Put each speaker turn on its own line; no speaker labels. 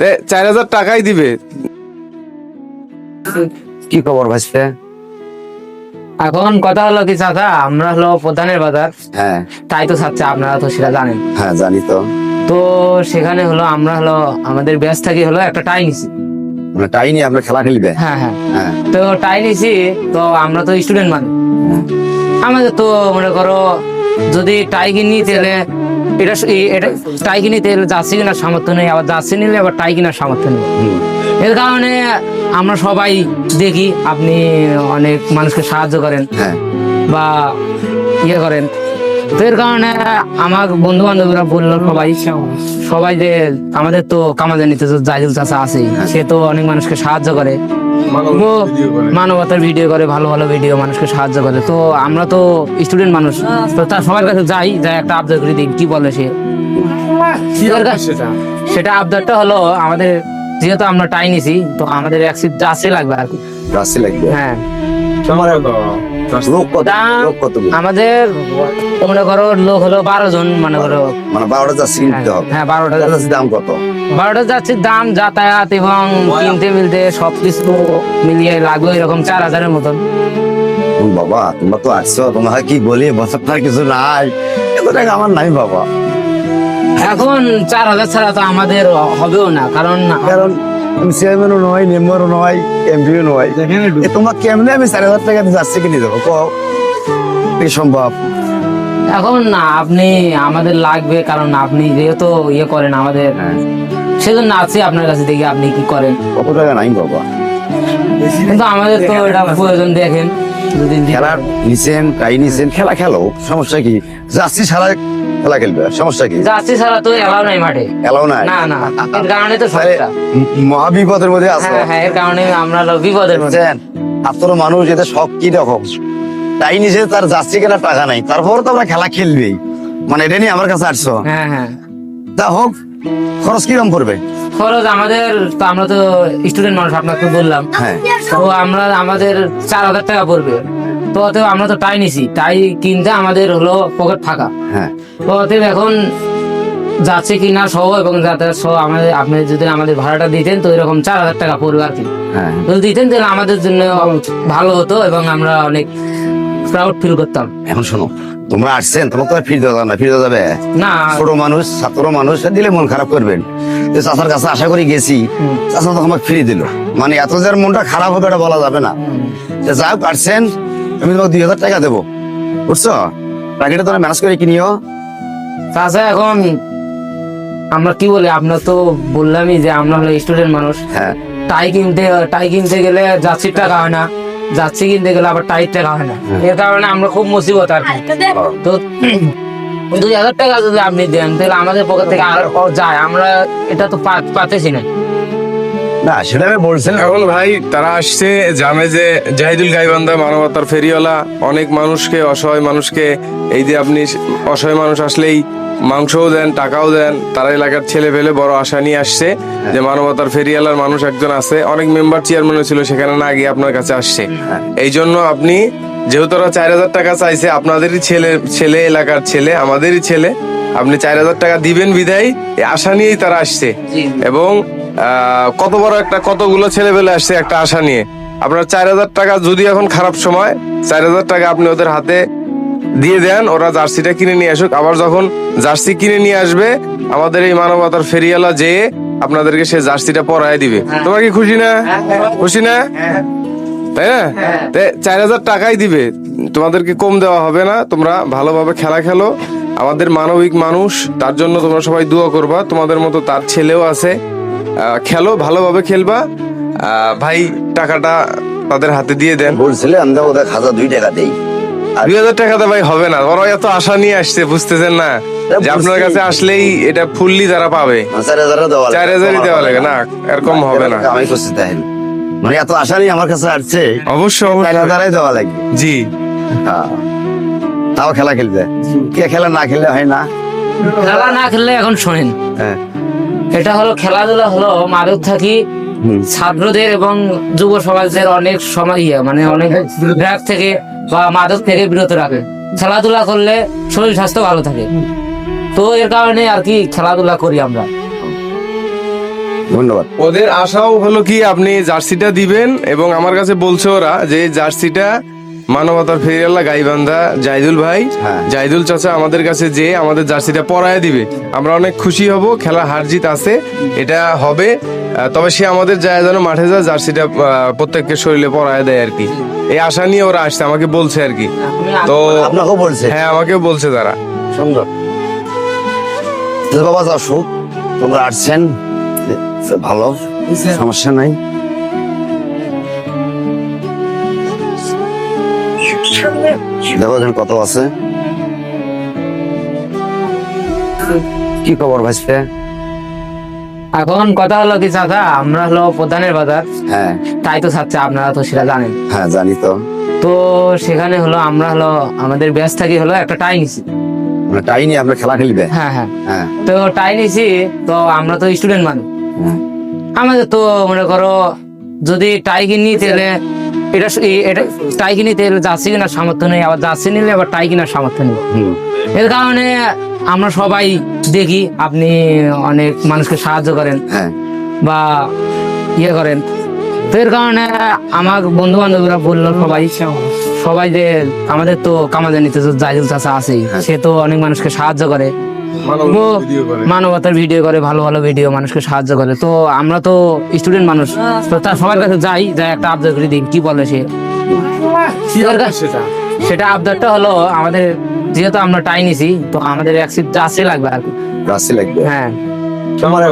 তে চার হাজার টাকাই দিবে।
কি খবর ভাইস্তে?
এখন কথা হলো কি চাচা আমরা হলো প্রধানের বাজার।
হ্যাঁ।
তাই তো চাচ্ছে আপনারা তো সেটা জানেন।
হ্যাঁ জানি তো।
তো সেখানে হলো আমরা হলো আমাদের ব্যাচ থেকে হলো একটা টাই নিছি।
মানে টাই নিয়ে আপনার খেলা খেলবে?
হ্যাঁ হ্যাঁ।
হ্যাঁ।
তো টাই নিছি তো আমরা তো স্টুডেন্ট মানে আমাদের তো মনে করো যদি টাই কিনি তাহলে এটা এটা টাই কিনি তাহলে জার্সি কেনার সামর্থ্য নেই আবার জার্সি নিলে আবার টাই কেনার সামর্থ্য নেই। এর কারণে আমরা সবাই দেখি আপনি অনেক মানুষকে সাহায্য করেন
হ্যাঁ।
বা ইয়ে করেন। তো এর কারণে আমার বন্ধু বান্ধবরা বলল সবাই সবাই যে আমাদের তো কামাজানিতে তো জাহিদুল চাচা আছে সে তো অনেক মানুষকে সাহায্য করে। মানবতার ভিডিও করে ভালো ভালো ভিডিও মানুষকে সাহায্য করে। তো আমরা তো স্টুডেন্ট মানুষ তো তার সবার কাছে যাই যাই একটা আবদার করে দিই কি বলে সে। সেটা? আবদারটা হলো আমাদের যেহেতু আমরা টাই নিছি তো আমাদের এক সিট লাগবে আর কি।
লাগবে?
হ্যাঁ।
তোমার লোক কত?
দাম
লোক কত
আমাদের মনে করো লোক হলো বারো জন মনে করো।
মানে বারোটা যাচ্ছি কিনতে হবে।
হ্যাঁ বারোটা
যাচ্ছি। দাম কত?
বারোটা যাচ্ছে দাম যাতায়াত এবং কিনতে মিলতে সবকিছু মিলিয়ে লাগবে এরকম চার হাজারের মতন।
বাবা তোমরা তো আসছো তোমার কি বলি? বছর কিছু নাই। এত টাকা আমার নাই বাবা।
এখন চার হাজার ছাড়া তো আমাদের হবেও না কারণ
কারণ আমি চেয়ারম্যানও নয় মেম্বারও নয় এমপিও নয় তোমার কেমনে আমি চার হাজার টাকা যাচ্ছি কিনে দেবো? কি সম্ভব?
এখন না আপনি আমাদের লাগবে কারণ আপনি যেহেতু ইয়ে করেন আমাদের সেজন্য আছি আপনার কাছে দেখি আপনি কি করেন।
কত টাকা নাই বাবা?
কিন্তু আমাদের তো এটা প্রয়োজন দেখেন।
খেলার নিছেন টাই নিছেন খেলা খেলো। সমস্যা কি? যাচ্ছি সারা খেলা খেলবে? সমস্যা কি?
যাচ্ছি ছাড়া তো এলাও নাই মাঠে।
খেলাও নাই?
না না এর কারণে তো সমস্যা।
মহাবিপদের মধ্যে আছে।
হ্যাঁ হ্যাঁ এর কারণে আমরা বিপদের মধ্যে।
আপনার মানুষ এতে সব কি রকম? তাই নিচে তার যাচ্ছি কেনার টাকা নাই। তারপর তো আমরা খেলা খেলবেই। মানে এটা নিয়ে আমার কাছে আসছো।
হ্যাঁ হ্যাঁ।
তা হোক খরচ কীরকম পড়বে?
খরচ আমাদের তো আমরা তো স্টুডেন্ট মানুষ আপনাকে বললাম।
হ্যাঁ।
তো আমরা আমাদের চার হাজার টাকা পড়বে। তো অতএব আমরা তো টাই নিছি। টাই কিনতে আমাদের হলো পকেট ফাঁকা।
হ্যাঁ।
তো অতএব এখন যাচ্ছে কিনা সহ এবং যাতায়াত সহ আমাদের আপনি যদি আমাদের ভাড়াটা দিতেন তো এরকম চার হাজার টাকা পড়বে আর কি।
হ্যাঁ।
যদি দিতেন তাহলে আমাদের জন্য ভালো হতো এবং আমরা অনেক প্রাউড ফিল করতাম।
এখন শোনো তোমরা আসছেন তোমাকে তো ফিরে দেওয়া না ফিরে যাবে
না।
ছোট মানুষ ছাত্র মানুষ দিলে মন খারাপ করবেন। তো চাচার কাছে আশা করি গেছি চাচা তো আমাকে ফিরে দিল। মানে এত যে মনটা খারাপ হবে এটা বলা যাবে না। তো যা হোক আসছেন আমি তোমাকে দুই হাজার টাকা দেবো। বুঝছ? টাকাটা তোমরা ম্যানেজ করে কিনিও।
তাছাড়া এখন আমরা কি বলি আমরা তো বললামই যে আমরা হলো স্টুডেন্ট মানুষ।
হ্যাঁ।
টাই কিনতে টাই কিনতে গেলে যাচ্ছির টাকা হয় না। যাচ্ছি কিনতে গেলে আবার টাইট টাকা হয় না। এর কারণে আমরা খুব মুসিবত আর তো দুই হাজার টাকা যদি আপনি দেন তাহলে আমাদের পকেট থেকে আর যায়। আমরা এটা তো পা- পাতেছি না।
না সেটা আমি বলছিলাম
এখন ভাই তারা আসছে জানে যে জাহিদুল গাইবান্ধা মানবতার ফেরিওয়ালা অনেক মানুষকে অসহায় মানুষকে এই যে আপনি অসহায় মানুষ আসলেই মাংসও দেন টাকাও দেন। তারা এলাকার ছেলে ফেলে বড় আশা নিয়ে আসছে যে মানবতার ফেরিওয়ালার মানুষ একজন আছে। অনেক মেম্বার চেয়ারম্যানও ছিল সেখানে না গিয়ে আপনার কাছে আসছে। এই জন্য আপনি যেহেতু ওরা চার হাজার টাকা চাইছে আপনাদেরই ছেলে ছেলে এলাকার ছেলে আমাদেরই ছেলে আপনি চার হাজার টাকা দিবেন বিদায় এই আশা নিয়েই তারা আসছে। এবং কত বড় একটা কতগুলো ছেলে পেলে আসছে একটা আশা নিয়ে। আপনার চার হাজার টাকা যদি এখন খারাপ সময় চার হাজার টাকা আপনি ওদের হাতে দিয়ে দেন ওরা জার্সিটা কিনে নিয়ে আসুক। আবার যখন জার্সি কিনে নিয়ে আসবে আমাদের এই মানবতার ফেরিয়ালা যেয়ে আপনাদেরকে সে জার্সিটা পরায় দিবে। তোমার কি খুশি না? খুশি না? তাই না? চার হাজার টাকাই দিবে। তোমাদেরকে কম দেওয়া হবে না তোমরা ভালোভাবে খেলা খেলো। আমাদের মানবিক মানুষ তার জন্য তোমরা সবাই দোয়া করবা। তোমাদের মতো তার ছেলেও আছে। খেলো ভালোভাবে খেলবা। ভাই টাকাটা তাদের হাতে দিয়ে দেন।
বলছিলে আমরা ওদের হাজার দুই টাকা দেই।
দুই হাজার টাকাতে ভাই হবে না। ওরা এত আশা নিয়ে আসছে বুঝতেছেন না? যে আপনার কাছে আসলেই এটা ফুললি তারা পাবে।
চার হাজার দেওয়া
চার হাজারই দেওয়া লাগে না এরকম হবে না।
আমি করছি তাই মানে এত আশা নেই আমার কাছে আসছে
অবশ্যই
চার হাজারাই দেওয়া লাগবে
জি।
হ্যাঁ। তাও খেলা খেলবে। কে খেলা না খেললে হয় না।
খেলা না খেললে এখন শোনেন।
হ্যাঁ।
এটা হলো খেলাধুলা হলো মাদক থাকি ছাত্রদের এবং যুব সমাজের অনেক সময় ইয়ে মানে অনেক ড্রাগ থেকে বা মাদক থেকে বিরত রাখে। খেলাধুলা করলে শরীর স্বাস্থ্য ভালো থাকে। তো এর কারণে আর কি খেলাধুলা করি আমরা।
ধন্যবাদ।
ওদের আশাও হলো কি আপনি জার্সিটা দিবেন এবং আমার কাছে বলছে ওরা যে জার্সিটা মানবতার ফেরিয়াল্লা গাইবান্ধা জাইদুল ভাই।
হ্যাঁ।
জাইদুল চাচা আমাদের কাছে যে আমাদের জার্সিটা পরায় দিবে। আমরা অনেক খুশি হব খেলা হার জিত আছে এটা হবে। তবে সে আমাদের যায় যেন মাঠে যা জার্সিটা প্রত্যেককে শরীরে পরায় দেয় আর কি। এই আশা নিয়ে ওরা আসছে আমাকে বলছে আর কি। তো
আপনাকেও বলছে?
হ্যাঁ আমাকেও বলছে তারা।
সুন্দর। বাবা যাও তোমরা আসছেন। ভালো। সমস্যা নাই। দেখো এখানে কত আছে। কি খবর
এখন কথা হলো কি চাচা আমরা হলো প্রধানের বাজার।
হ্যাঁ।
তাই তো চাচ্ছে আপনারা তো সেটা জানেন।
হ্যাঁ জানি তো।
তো সেখানে হলো আমরা হলো আমাদের ব্যাস থাকি হলো একটা টাই নিছি।
মানে টাই নিয়ে আমরা খেলা খেলবে?
হ্যাঁ হ্যাঁ।
হ্যাঁ।
তো টাই নিছি তো আমরা তো স্টুডেন্ট মানুষ।
হ্যাঁ।
আমাদের তো মনে করো যদি টাই কিনি তাহলে এটা এটা টাই কিনি তাহলে জার্সি কেনার সামর্থ্য নেই আবার জার্সি নিলে আবার টাই কেনার সামর্থ্য নেই। এর কারণে আমরা সবাই দেখি আপনি অনেক মানুষকে সাহায্য করেন
হ্যাঁ।
বা ইয়ে করেন। তো এর কারণে আমার বন্ধু বান্ধবরা বলল সবাই সবাই যে আমাদের তো কামাজানিতে তো জাহিদুল চাচা আছেই সে তো অনেক মানুষকে সাহায্য করে। মানবতার ভিডিও করে ভালো ভালো ভিডিও মানুষকে সাহায্য করে। তো আমরা তো স্টুডেন্ট মানুষ তো তার সবার কাছে যাই যাই একটা আবদার করে দিই কি বলে সে? সেটা? আবদারটা হলো আমাদের যেহেতু আমরা টাই নিছি তো আমাদের এক সিট লাগবে আর কি।
লাগবে।
হ্যাঁ।
তোমার